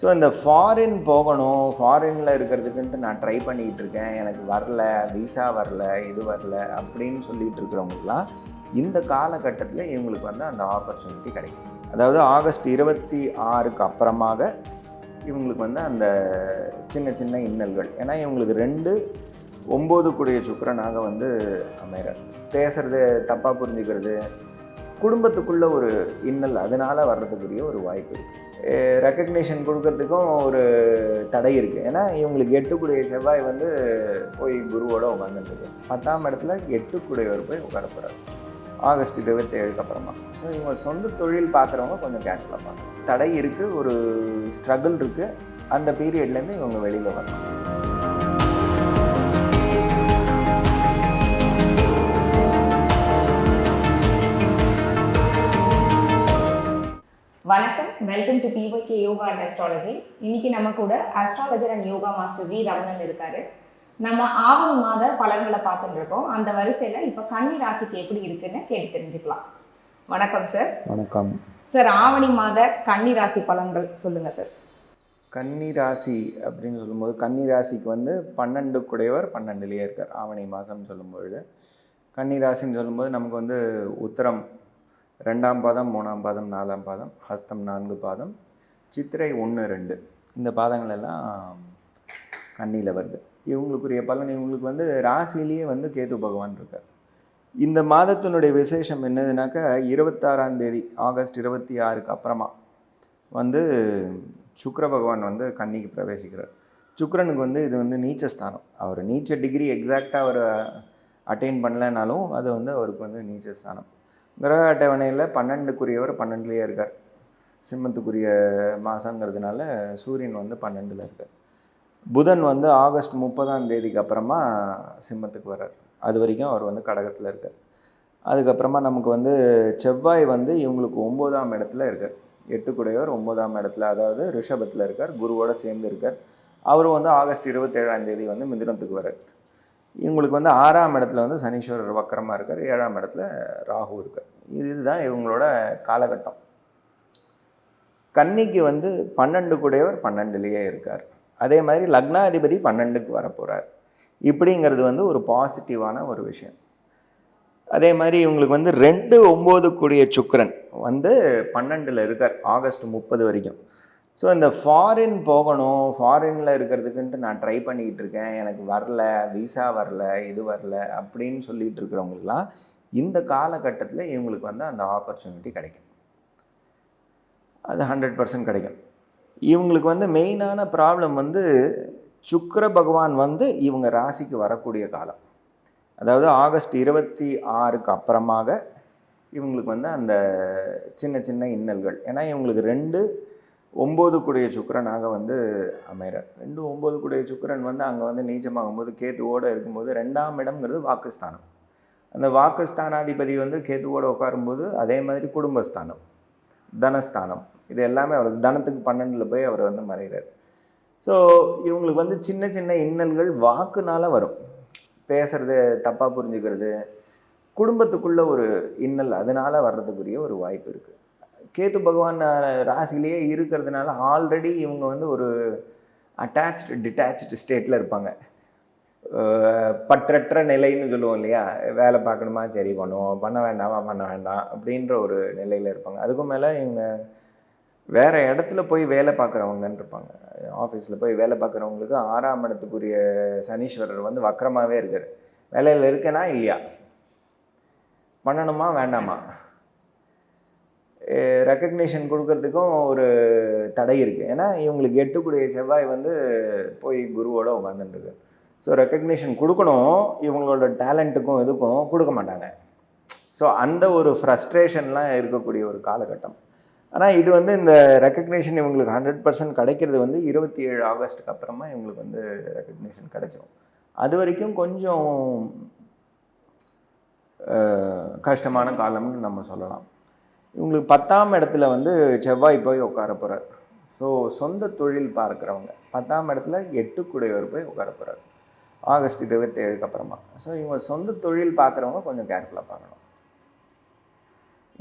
So இந்த foreign போகணும் ஃபாரினில் இருக்கிறதுக்குன்ட்டு நான் ட்ரை பண்ணிகிட்டு இருக்கேன் எனக்கு வரல விசா வரல இது வரல அப்படின்னு சொல்லிகிட்டு இருக்கிறவங்களுக்குலாம் இந்த காலகட்டத்தில் இவங்களுக்கு வந்து அந்த ஆப்பர்ச்சுனிட்டி கிடைக்கும். அதாவது ஆகஸ்ட் இருபத்தி ஆறுக்கு அப்புறமாக இவங்களுக்கு வந்து அந்த சின்ன சின்ன இன்னல்கள். ஏன்னா இவங்களுக்கு ரெண்டு ஒம்பது கூடிய சுக்கரனாக வந்து அமைகிறார். பேசுறது தப்பாக புரிஞ்சுக்கிறது குடும்பத்துக்குள்ள ஒரு இன்னல் அதனால் வர்றதுக்குரிய ஒரு வாய்ப்பு இருக்குது ரெக்கக்னேஷன் கொடுக்கறதுக்கும் ஒரு தடை இருக்குது ஏன்னா இவங்களுக்கு எட்டுக்குடைய செவ்வாய் வந்து போய் குருவோட உட்காந்துருக்கு பத்தாம் இடத்துல எட்டுக்குடையவர் போய் உட்கார போகிறார் ஆகஸ்ட் இருபத்தேழுக்கு அப்புறமா. ஸோ இவங்க சொந்த தொழில் பார்க்குறவங்க கொஞ்சம் கேர்ஃபுல்லாக பார்க்கணும் தடை இருக்குது ஒரு ஸ்ட்ரகிள் இருக்குது அந்த பீரியட்லேருந்து இவங்க வெளியில் வரணும். Welcome to BYK yoga and astrology இன்னைக்கு நம்ம கூட astrologer and yoga master V Ramanan இருக்காரு. நம்ம ஆவணி மாத பலன்களை பார்த்துட்டு இருக்கோம். அந்த வரிசையில இப்போ கன்னி ராசிக்கு எப்படி இருக்குன்னு கேட்டு தெரிஞ்சுக்கலாம். வணக்கம் சார் வணக்கம். சார் ஆவணி மாத கன்னி ராசி பலன்கள் சொல்லுங்க சார் கன்னி ராசி அப்படின்னு சொல்லும்போது கன்னி ராசிக்கு வந்து பன்னெண்டு குடையவர் பன்னெண்டுலேயே இருக்கார். ஆவணி மாதம் சொல்லும்பொழுது. கன்னி ராசின்னு சொல்லும்போது நமக்கு வந்து உத்தரம் ரெண்டாம் பாதம் மூணாம் பாதம் நாலாம் பாதம் ஹஸ்தம் நான்கு பாதம் சித்திரை ஒன்று ரெண்டு. இந்த பாதங்கள் எல்லாம் கன்னியில் வருது. இவங்களுக்குரிய பலன் இவங்களுக்கு வந்து ராசியிலேயே வந்து கேது பகவான் இருக்கார். இந்த மாதத்தினுடைய விசேஷம் என்னதுனாக்கா இருபத்தாறாம் தேதி ஆகஸ்ட் இருபத்தி ஆறுக்கு அப்புறமா வந்து சுக்கர பகவான் வந்து கன்னிக்கு பிரவேசிக்கிறார். சுக்கரனுக்கு வந்து இது வந்து நீச்சஸ்தானம். அவர் நீச்ச டிகிரி எக்ஸாக்டாக அவர் அட்டைன் பண்ணலைனாலும் அது வந்து அவருக்கு வந்து நீச்சஸ்தானம். கிரக அட்டவணையில் பன்னெண்டுக்குரியவர் பன்னெண்டுலேயே இருக்கார். சிம்மத்துக்குரிய மாதங்கிறதுனால சூரியன் வந்து பன்னெண்டில் இருக்கார். புதன் வந்து ஆகஸ்ட் முப்பதாம் தேதிக்கு அப்புறமா சிம்மத்துக்கு வர்றார். அது வரைக்கும் அவர் வந்து கடகத்தில் இருக்கார். அதுக்கப்புறமா நமக்கு வந்து செவ்வாய் வந்து இவங்களுக்கு ஒம்போதாம் இடத்துல இருக்கார். எட்டுக்குடையவர் ஒம்போதாம் இடத்துல அதாவது ரிஷபத்தில் இருக்கார் குருவோட சேர்ந்து இருக்கார். அவரும் வந்து ஆகஸ்ட் இருபத்தேழாம் தேதி வந்து மிதுனத்துக்கு வர்றார். இவங்களுக்கு வந்து ஆறாம் இடத்துல வந்து சனீஸ்வரர் வக்கரமாக இருக்கார் ஏழாம் இடத்துல ராகு இருக்கார். இதுதான் இவங்களோட காலகட்டம். கன்னிக்கு வந்து பன்னெண்டு கூடையவர் பன்னெண்டுலேயே இருக்கார். அதே மாதிரி லக்னாதிபதி பன்னெண்டுக்கு வரப்போகிறார் இப்படிங்கிறது வந்து ஒரு பாசிட்டிவான ஒரு விஷயம். அதே மாதிரி இவங்களுக்கு வந்து ரெண்டு ஒம்பது கூடிய சுக்கரன் வந்து பன்னெண்டில் இருக்கார் ஆகஸ்ட் முப்பது வரைக்கும். ஸோ இந்த ஃபாரின் போகணும் ஃபாரினில் இருக்கிறதுக்குன்ட்டு நான் ட்ரை பண்ணிக்கிட்டு இருக்கேன் எனக்கு வரல விசா வரல இது வரல அப்படின்னு சொல்லிகிட்டு இருக்கிறவங்களாம் இந்த காலகட்டத்தில் இவங்களுக்கு வந்து அந்த ஆப்பர்ச்சுனிட்டி கிடைக்கும். அது ஹண்ட்ரட் பர்சன்ட் கிடைக்கும். இவங்களுக்கு வந்து மெயினான ப்ராப்ளம் வந்து சுக்கர பகவான் வந்து இவங்க ராசிக்கு வரக்கூடிய காலம். அதாவது ஆகஸ்ட் இருபத்தி ஆறுக்கு அப்புறமாக இவங்களுக்கு வந்து அந்த சின்ன சின்ன இன்னல்கள். ஏன்னா இவங்களுக்கு ரெண்டு ஒம்பது கூடிய சுக்கரனாக வந்து அமைகிறார். ரெண்டும் ஒம்பது கூடிய சுக்கரன் வந்து அங்கே வந்து நீச்சமாகும்போது கேத்துவோடு இருக்கும்போது ரெண்டாம் இடம்ங்கிறது வாக்குஸ்தானம். அந்த வாக்குஸ்தானாதிபதி வந்து கேத்துவோடு உட்காரும்போது அதே மாதிரி குடும்பஸ்தானம் தனஸ்தானம் இது எல்லாமே அவர் தனத்துக்கு பன்னெண்டில் போய் அவர் வந்து மறைகிறார். ஸோ இவங்களுக்கு வந்து சின்ன சின்ன இன்னல்கள் வாக்குனால வரும். பேசுறது தப்பாக புரிஞ்சுக்கிறது குடும்பத்துக்குள்ள ஒரு இன்னல் அதனால வர்றதுக்குரிய ஒரு வாய்ப்பு இருக்குது கேத்து பகவான் ராசிலேயே இருக்கிறதுனால ஆல்ரெடி இவங்க வந்து ஒரு அட்டாச்டு டிட்டாச்சு ஸ்டேட்டில் இருப்பாங்க. பற்றற்ற நிலைன்னு சொல்லுவோம் இல்லையா? வேலை பார்க்கணுமா? சரி பண்ணுவோம். பண்ண வேண்டாமா? பண்ண வேண்டாம் அப்படின்ற ஒரு நிலையில் இருப்பாங்க. அதுக்கும் மேலே இவங்க வேறு இடத்துல போய் வேலை பார்க்குறவங்கன்னு இருப்பாங்க. ஆஃபீஸில் போய் வேலை பார்க்குறவங்களுக்கு ஆறாம் இடத்துக்குரிய சனீஸ்வரர் வந்து வக்கரமாகவே இருக்கார். வேலையில் இருக்கேனா? இல்லையா? பண்ணணுமா? வேண்டாமா? ரெக்கக்னேஷன் கொடுக்கறதுக்கும் ஒரு தடை இருக்குது ஏன்னா இவங்களுக்கு எட்டுக்குடைய செவ்வாய் வந்து போய் குருவோட உட்காந்துருக்கு ஸோ ரெக்கக்னேஷன் கொடுக்கணும். இவங்களோட டேலண்ட்டுக்கும் இதுக்கும் கொடுக்க மாட்டாங்க. ஸோ அந்த ஒரு ஃப்ரஸ்ட்ரேஷன்லாம் இருக்கக்கூடிய ஒரு காலகட்டம். ஆனால் இது வந்து இந்த ரெக்கக்னேஷன் இவங்களுக்கு ஹண்ட்ரட் பர்சன்ட் கிடைக்கிறது வந்து இருபத்தி ஏழு ஆகஸ்ட்டுக்கு அப்புறமா இவங்களுக்கு வந்து ரெக்கக்னேஷன் கிடைச்சிரும். அது வரைக்கும் கொஞ்சம் கஷ்டமான காலம்னு நம்ம சொல்லலாம். இவங்களுக்கு பத்தாம் இடத்துல வந்து செவ்வாய் போய் உட்கார போகிறார் ஸோ சொந்த தொழில் பார்க்குறவங்க பத்தாம் இடத்துல எட்டு குடையவர் போய் உட்கார போகிறார் ஆகஸ்ட் இருபத்தேழுக்கு அப்புறமா. ஸோ இவங்க சொந்த தொழில் பார்க்குறவங்க கொஞ்சம் கேர்ஃபுல்லாக பார்க்கணும்.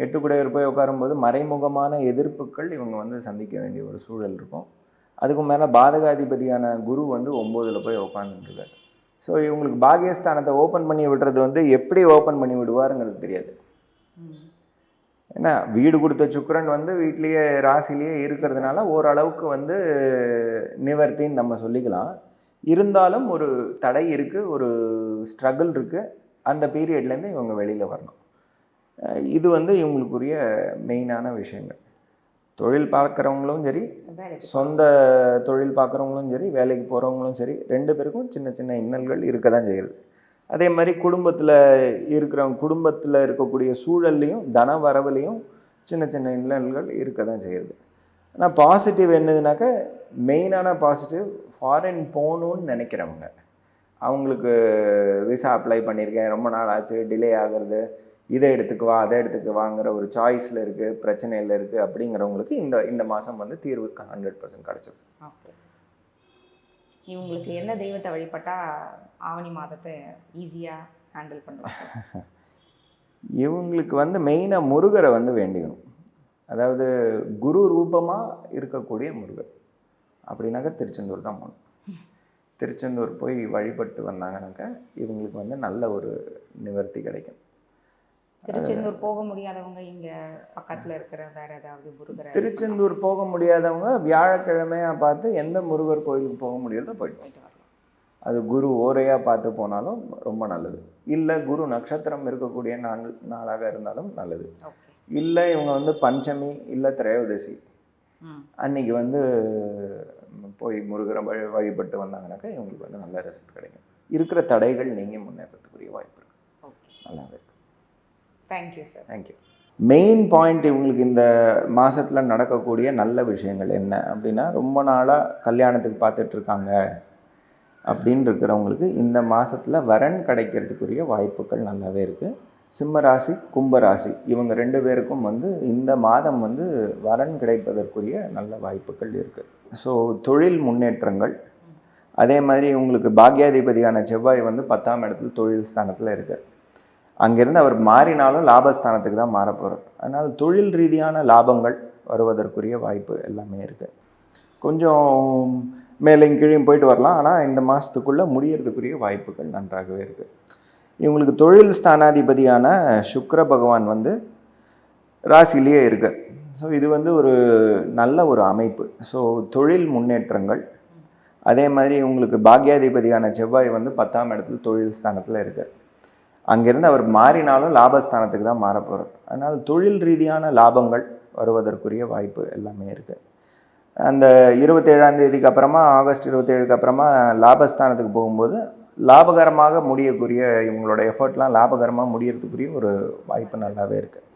எட்டு குடையவர் போய் உட்காரும்போது மறைமுகமான எதிர்ப்புகள் இவங்க வந்து சந்திக்க வேண்டிய ஒரு சூழல் இருக்கும். அதுக்கு மேலே பாதகாதிபதியான குரு வந்து ஒம்போதில் போய் உட்காந்துட்டுருக்காரு ஸோ இவங்களுக்கு பாகியஸ்தானத்தை ஓப்பன் பண்ணி விடுறது வந்து எப்படி ஓப்பன் பண்ணி விடுவாருங்கிறது தெரியாது. ஏன்னா வீடு கொடுத்த சுக்கிரன் வந்து வீட்லேயே ராசிலேயே இருக்கிறதுனால ஓரளவுக்கு வந்து நிவர்த்தின்னு நம்ம சொல்லிக்கலாம். இருந்தாலும் ஒரு தடை இருக்குது ஒரு ஸ்ட்ரகிள் இருக்குது அந்த பீரியட்லேருந்து இவங்க வெளியில் வரணும். இது வந்து இவங்களுக்குரிய மெயினான விஷயங்கள். தொழில் பார்க்குறவங்களும் சரி சொந்த தொழில் பார்க்குறவங்களும் சரி வேலைக்கு போகிறவங்களும் சரி ரெண்டு பேருக்கும் சின்ன சின்ன இன்னல்கள் இருக்க தான் செய்யுது. அதே மாதிரி குடும்பத்தில் இருக்கிறவங்க குடும்பத்தில் இருக்கக்கூடிய சூழல்லையும் தன வரவுலையும் சின்ன சின்ன இன்னல்கள் இருக்க தான் செய்கிறது ஆனால் பாசிட்டிவ் என்னதுனாக்கா மெயினான பாசிட்டிவ் ஃபாரின் போகணுன்னு நினைக்கிறவங்க. அவங்களுக்கு விசா அப்ளை பண்ணியிருக்கேன் ரொம்ப நாள் ஆச்சு டிலே ஆகிறது இதை எடுத்துக்கு வா அதை எடுத்துக்கு வாங்குற ஒரு சாய்ஸில் இருக்குது பிரச்சனையில் இருக்குது அப்படிங்கிறவங்களுக்கு இந்த இந்த மாதம் வந்து தீர்வு ஹண்ட்ரட் பர்சன்ட் கிடச்சிடும் இவங்களுக்கு என்ன தெய்வத்தை வழிபட்டா ஆவணி மாதத்தை ஈஸியாக ஹேண்டில் பண்ணுவாங்க? இவங்களுக்கு வந்து மெயினாக முருகரை வந்து வேண்டிக்கணும். அதாவது குரு ரூபமாக இருக்கக்கூடிய முருகர். அப்படின்னாக்கா திருச்செந்தூர் தான் போகணும். திருச்செந்தூர் போய் வழிபட்டு வந்தாங்கனாக்கா இவங்களுக்கு வந்து நல்ல ஒரு நிவர்த்தி கிடைக்கும். திருச்செந்தூர் போக முடியாதவங்க இங்க பக்கத்துல இருக்கிற வேற ஏதாவது முருகரை திருச்செந்தூர் போக முடியாதவங்க வியாழக்கிழமையாக பார்த்து எந்த முருகர் கோயிலுக்கு போக முடியுறதோ போயிட்டு அது குரு ஓரையாக பார்த்து போனாலும் ரொம்ப நல்லது. இல்லை குரு நட்சத்திரம் இருக்கக்கூடிய நாள் நாளாக இருந்தாலும் நல்லது. இல்லை இவங்க வந்து பஞ்சமி இல்லை திரையோதசி. அன்னைக்கு வந்து போய் முருகரை வழி வழிபட்டு வந்தாங்கனாக்கா இவங்களுக்கு வந்து நல்ல ரிசல்ட் கிடைக்கும். இருக்கிற தடைகள் நீங்கி முன்னேறதுக்குரிய வாய்ப்பு இருக்கு. ஓகே. நல்லாவே இருக்கு. Thank you sir thank you main point இவங்களுக்கு இந்த மாதத்தில் நடக்கக்கூடிய நல்ல விஷயங்கள் என்ன? அப்படின்னா ரொம்ப நாளாக கல்யாணத்துக்கு பார்த்துட்ருக்காங்க அப்படின்னு இருக்கிறவங்களுக்கு இந்த மாதத்தில் வரன் கிடைக்கிறதுக்குரிய வாய்ப்புகள் நல்லாவே இருக்குது சிம்மராசி கும்பராசி இவங்க ரெண்டு பேருக்கும் வந்து இந்த மாதம் வந்து வரன் கிடைப்பதற்குரிய நல்ல வாய்ப்புகள் இருக்குது ஸோ தொழில் முன்னேற்றங்கள். அதே மாதிரி இவங்களுக்கு பாக்யாதிபதியான செவ்வாய் வந்து பத்தாம் இடத்துல தொழில் ஸ்தானத்தில் இருக்குது அங்கேருந்து அவர் மாறினாலும் லாபஸ்தானத்துக்கு தான் மாற போகிறார் அதனால் தொழில் ரீதியான லாபங்கள் வருவதற்குரிய வாய்ப்பு எல்லாமே இருக்குது கொஞ்சம் மேலையும் கீழையும் போயிட்டு வரலாம். ஆனால் இந்த மாதத்துக்குள்ளே முடியறதுக்குரிய வாய்ப்புகள் நன்றாகவே இருக்குது இவங்களுக்கு தொழில் ஸ்தானாதிபதியான சுக்கர பகவான் வந்து ராசிலேயே இருக்கார். ஸோ இது வந்து ஒரு நல்ல ஒரு அமைப்பு. ஸோ தொழில் முன்னேற்றங்கள். அதே மாதிரி இவங்களுக்கு பாக்யாதிபதியான செவ்வாய் வந்து பத்தாம் இடத்துல தொழில் ஸ்தானத்தில் இருக்கார். அங்கேருந்து அவர் மாறினாலும் லாபஸ்தானத்துக்கு தான் மாற போகிறார் அதனால் தொழில் ரீதியான லாபங்கள் வருவதற்குரிய வாய்ப்பு எல்லாமே இருக்குது அந்த இருபத்தேழாம் தேதிக்கு அப்புறமா ஆகஸ்ட் இருபத்தேழுக்கு அப்புறமா லாபஸ்தானத்துக்கு போகும்போது லாபகரமாக முடியக்கூடிய இவங்களோட எஃபர்ட்லாம் லாபகரமாக முடியறதுக்குரிய ஒரு வாய்ப்பு நல்லாவே இருக்குது